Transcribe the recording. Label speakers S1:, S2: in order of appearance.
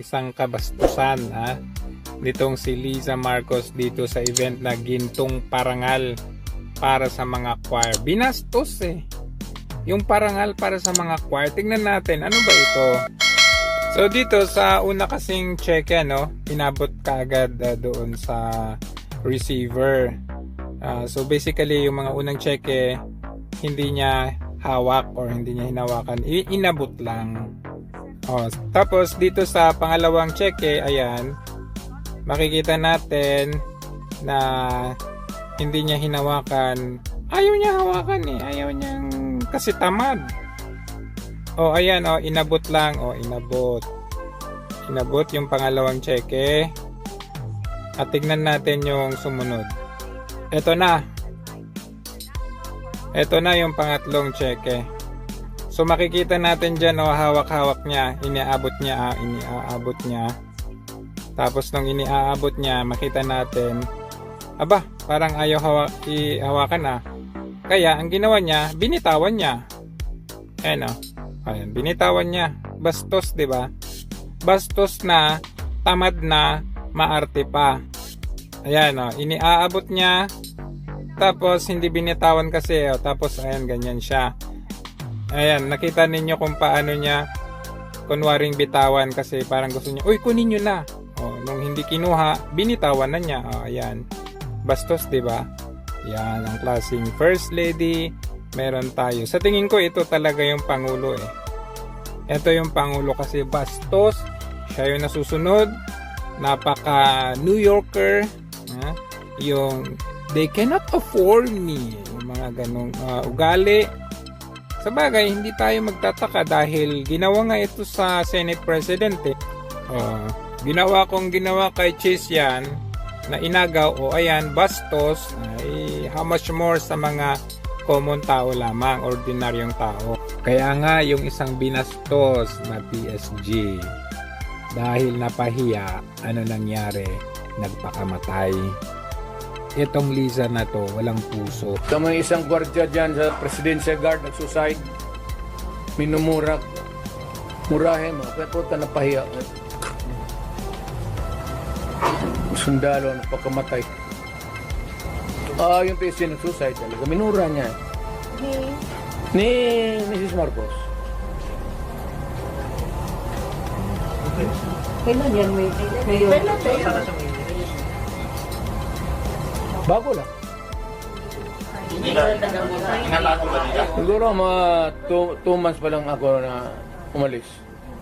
S1: isang kabastusan ha nitong si Liza Marcos dito sa event na gintong parangal para sa mga choir. Binastos eh. Yung parangal para sa mga choir. Tingnan natin, ano ba ito? So dito sa una kasing cheque no, inabot kaagad uh, doon sa receiver. Ah, so basically yung mga unang cheque hindi niya hawak or hindi niya hinawakan, I- inabot lang. Oh, tapos dito sa pangalawang cheque, ayan, makikita natin na hindi niya hinawakan. Ayaw niya hawakan eh. Ayaw niyang kasi tamad. Oh, ayan oh, inabot lang. Oh, inabot. Inabot yung pangalawang cheque. At tignan natin yung sumunod. Ito na. Ito na yung pangatlong cheque. So makikita natin dyan, oh, hawak-hawak niya, iniabot niya, ah, iniaabot niya. Tapos nung iniaabot niya, makita natin, aba, parang ayaw hawa, ihawakan ah. Kaya ang ginawa niya, binitawan niya. Ayan oh. Ayan, binitawan niya. Bastos, di ba? Bastos na, tamad na, maarte pa. Ayan oh, iniaabot niya. Tapos hindi binitawan kasi, oh, tapos ayan ganyan siya. Ayan, nakita ninyo kung paano niya kunwaring bitawan kasi parang gusto niya, uy, kunin nyo na. Oh, nung hindi kinuha, binitawan na niya. Oh, ayan. Bastos, di ba? Yan, ang klaseng first lady. Meron tayo. Sa tingin ko, ito talaga yung pangulo eh. Ito yung pangulo kasi bastos. Siya yung nasusunod. Napaka New Yorker. Ha? Yung they cannot afford me. Yung mga ganong ah, ugali. Sa bagay, hindi tayo magtataka dahil ginawa nga ito sa Senate President eh. Oh, ginawa kong ginawa kay Chase yan na inagaw o ayan, bastos ay how much more sa mga common tao lamang, ordinaryong tao. Kaya nga yung isang binastos na PSG dahil napahiya, ano nangyari? Nagpakamatay. Itong Liza na to, walang puso.
S2: Tama isang gwardiya dyan sa Presidential Guard nag-suicide. Minumura. Murahin mo. Kaya puta napahiya. Sundalo na pagkamatay. Ah, yung PC nag-suicide talaga. Minura niya. Ni Mrs. Marcos.
S3: Kailan yan may ngayon?
S2: Bago lang. Siguro mga two, two months pa lang ako na umalis.